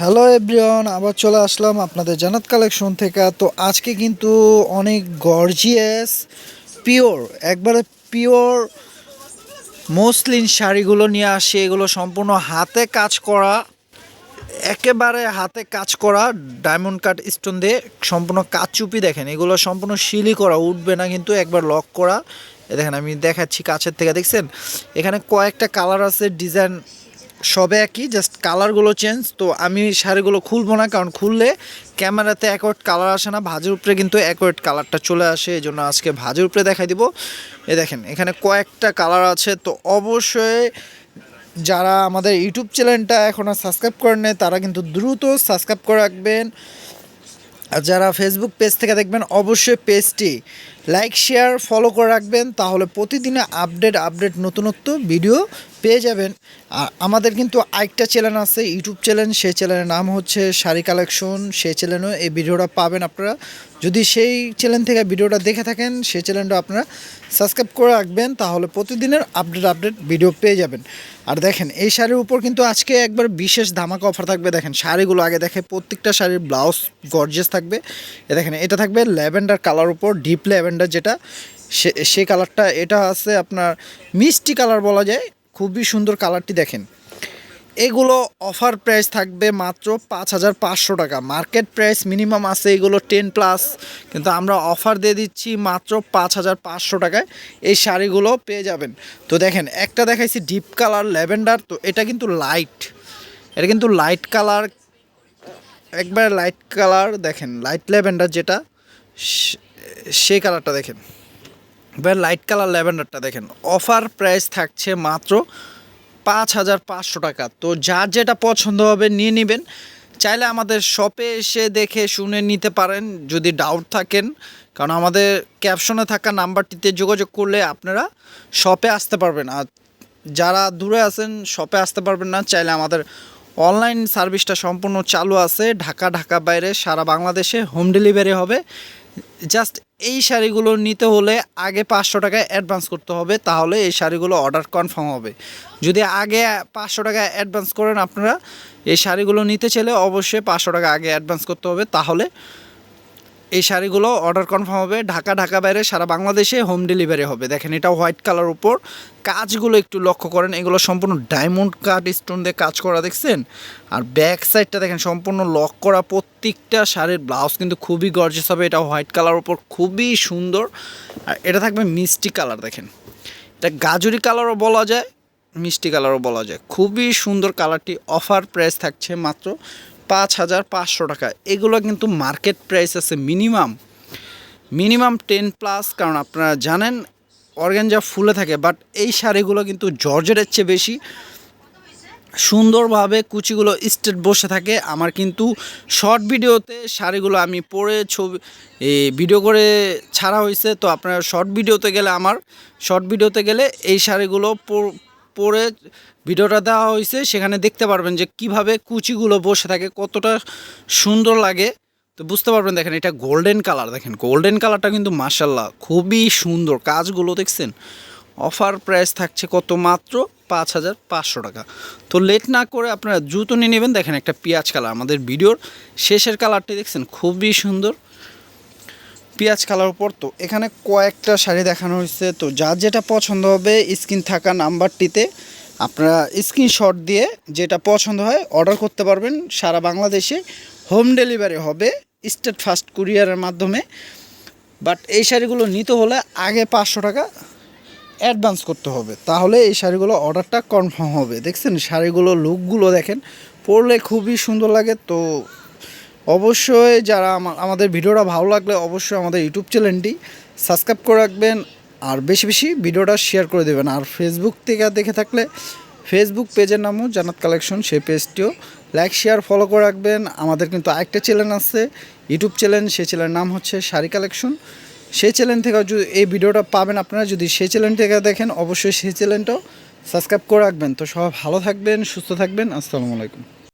Hello everyone, আবার চলে আসলাম আপনাদের জানাত কালেকশন থেকে। তো আজকে কিন্তু অনেক গর্জিয়াস পিওর একবারে পিওর মসলিন শাড়িগুলো নিয়ে আসি। এগুলো সম্পূর্ণ হাতে কাজ করা, একেবারে হাতে কাজ করা ডায়মন্ড কাট স্টোন দিয়ে সম্পূর্ণ কাজ চুপি দেখেন। এগুলো সম্পূর্ণ শিলি করা, উঠবে না কিন্তু একবার লক করা। দেখেন, আমি দেখাচ্ছি কাছের থেকে, দেখছেন? এখানে কয়েকটা কালার আছে ডিজাইন সবে একই জাস্ট কালারগুলো চেঞ্জ তো আমি শাড়িগুলো খুলবো না, কারণ খুললে ক্যামেরাতে অ্যাকোয়ার্ড কালার আসে না, ভাজের উপরে কিন্তু অ্যাকোয়ার্ড কালারটা চলে আসে এই জন্য আজকে ভাজের উপরে দেখাই দিব। এ দেখেন, এখানে কয়েকটা কালার আছে, তো অবশ্যই যারা আমাদের ইউটিউব চ্যানেলটা এখনও সাবস্ক্রাইব করেন তারা কিন্তু দ্রুত সাবস্ক্রাইব করে রাখবেন। আর যারা ফেসবুক পেজ থেকে দেখবেন, অবশ্যই পেজটি লাইক শেয়ার ফলো করে রাখবেন, তাহলে প্রতিদিনে আপডেট আপডেট নতুনত্ব ভিডিও পেয়ে যাবেন। আর আমাদের কিন্তু আরেকটা চ্যানেল আছে ইউটিউব চ্যানেল সেই চ্যানেলের নাম হচ্ছে শাড়ি কালেকশন সেই চ্যানেলও এই ভিডিওটা পাবেন আপনারা। যদি সেই চ্যানেল থেকে ভিডিওটা দেখে থাকেন, সেই চ্যানেলটা আপনারা সাবস্ক্রাইব করে রাখবেন, তাহলে প্রতিদিনের আপডেট আপডেট ভিডিও পেয়ে যাবেন। আর দেখেন, এই শাড়ির উপর কিন্তু আজকে একবার বিশেষ ধামাকা অফার থাকবে। দেখেন, শাড়িগুলো আগে দেখে প্রত্যেকটা শাড়ির ব্লাউজ গর্জেস থাকবে। দেখেন, এটা থাকবে ল্যাভেন্ডার কালার উপর ডিপ ল্যাভেন্ডার যেটা, সে সেই কালারটা এটা আছে আপনার মিষ্টি কালার বলা যায়, খুবই সুন্দর কালারটি দেখেন। এগুলো অফার প্রাইস থাকবে মাত্র পাঁচ হাজার পাঁচশো টাকা। মার্কেট প্রাইস মিনিমাম আছে এগুলো টেন প্লাস কিন্তু আমরা অফার দিয়ে দিচ্ছি মাত্র পাঁচ হাজার পাঁচশো টাকায়। এই শাড়িগুলো পেয়ে যাবেন। তো দেখেন, একটা দেখাইছি ডিপ কালার ল্যাভেন্ডার তো এটা কিন্তু লাইট এটা কিন্তু লাইট কালার একবার লাইট কালার দেখেন লাইট ল্যাভেন্ডার যেটা সেই কালারটা দেখেন। এবার লাইট কালার ল্যাভেন্ডারটা দেখেন। অফার প্রাইস থাকছে মাত্র পাঁচ হাজার পাঁচশো টাকা। তো যার যেটা পছন্দ হবে নিয়ে নেবেন। চাইলে আমাদের শপে এসে দেখে শুনে নিতে পারেন। যদি ডাউট থাকেন, কারণ আমাদের ক্যাপশনে থাকা নাম্বারটিতে যোগাযোগ করলে আপনারা শপে আসতে পারবেন। আর যারা দূরে আছেন শপে আসতে পারবেন না। চাইলে আমাদের অনলাইন সার্ভিসটা সম্পূর্ণ চালু আছে। ঢাকা ঢাকা বাইরে সারা বাংলাদেশে হোম ডেলিভারি হবে। জাস্ট এই শাড়িগুলো নিতে হলে আগে পাঁচশো টাকা অ্যাডভান্স করতে হবে, তাহলে এই শাড়িগুলো অর্ডার কনফার্ম হবে। যদি আগে পাঁচশো টাকা অ্যাডভান্স করেন আপনারা, এই শাড়িগুলো নিতে চাইলে অবশ্যই পাঁচশো টাকা আগে অ্যাডভান্স করতে হবে, তাহলে এই শাড়িগুলো অর্ডার কনফার্ম হবে, ঢাকা ঢাকা বাইরে, সারা বাংলাদেশে হোম ডেলিভারি হবে। দেখেন এটা হোয়াইট কালার উপর। কাজগুলো একটু লক্ষ্য করেন, এগুলো সম্পূর্ণ ডায়মন্ড কাট স্টোন দিয়ে কাজ করা, দেখছেন? আর ব্যাক সাইডটা দেখেন, সম্পূর্ণ লক করা প্রত্যেকটা শাড়ির ব্লাউজ কিন্তু খুবই গর্জেস হবে। এটা হোয়াইট কালার উপর, খুবই সুন্দর। আর এটা থাকবে মিষ্টি কালার দেখেন। এটা গাজরি কালারও বলা যায়, মিষ্টি কালারও বলা যায়। খুবই সুন্দর কালারটি অফার প্রাইস থাকছে মাত্র পাঁচ হাজার পাঁচশো টাকা। এগুলো কিন্তু মার্কেট প্রাইস আছে মিনিমাম মিনিমাম টেন প্লাস কারণ আপনারা জানেন অর্গ্যানজা ফুলে থাকে বাট এই শাড়িগুলো কিন্তু জর্জেটের চেয়ে বেশি। সুন্দরভাবে কুচিগুলো স্টেট বসে থাকে। আমার কিন্তু শর্ট ভিডিওতে শাড়িগুলো আমি পরে ছবি ভিডিও করে ছাড়া হয়েছে। তো আপনারা শর্ট ভিডিওতে গেলে আমার শর্ট ভিডিওতে গেলে এই শাড়িগুলো পর- ভিডিওটা দেওয়া হয়েছে, সেখানে দেখতে পারবেন যে কীভাবে কুচিগুলো বসে থাকে, কতটা সুন্দর লাগে। তো বুঝতে পারবেন, দেখেন এটা গোল্ডেন কালার দেখেন গোল্ডেন কালারটা কিন্তু মার্শাল্লাহ খুবই সুন্দর। কাজগুলো দেখছেন অফার প্রাইস থাকছে কত মাত্র? পাঁচ হাজার পাঁচশো টাকা। তো লেট না করে আপনারা জুতো নিয়ে নেবেন। দেখেন একটা পেঁয়াজ কালার আমাদের ভিডিওর শেষের কালারটি দেখছেন, খুবই সুন্দর। পেঁয়াজ কালার উপর। তো এখানে কয়েকটা শাড়ি দেখানো হয়েছে। তো যার যেটা পছন্দ হবে, স্ক্রিন থাকা নাম্বারটিতে আপনারা স্ক্রিনশট দিয়ে যেটা পছন্দ হয় অর্ডার করতে পারবেন। সারা বাংলাদেশে হোম ডেলিভারি হবে স্টেট ফাস্ট কুরিয়ারের মাধ্যমে। বাট এই শাড়িগুলো নিতে হলে আগে পাঁচশো টাকা অ্যাডভান্স করতে হবে। তাহলে এই শাড়িগুলো অর্ডারটা কনফার্ম হবে। দেখছেন, শাড়িগুলো লুকগুলো দেখেন, পরলে খুবই সুন্দর লাগে। তো অবশ্যই যারা আমাদের ভিডিওটা ভালো লাগলে অবশ্যই আমাদের ইউটিউব চ্যানেলটি সাবস্ক্রাইব করে রাখবেন। আর বেশি বেশি ভিডিওটা শেয়ার করে দেবেন। আর ফেসবুক থেকে দেখে থাকলে ফেসবুক পেজের নামও জানাত কালেকশন, সেই পেজটিও লাইক শেয়ার ফলো করে রাখবেন। আমাদের কিন্তু আরেকটা চ্যানেল আছে, ইউটিউব চ্যানেল, সেই চ্যানেলের নাম হচ্ছে শাড়ি কালেকশন। সেই চ্যানেল থেকে যদি এই ভিডিওটা পাবেন আপনারা, যদি সেই চ্যানেল থেকে দেখেন, অবশ্যই সেই চ্যানেলটাও সাবস্ক্রাইব করে রাখবেন। তো সবাই ভালো থাকবেন, সুস্থ থাকবেন। আসসালামু আলাইকুম।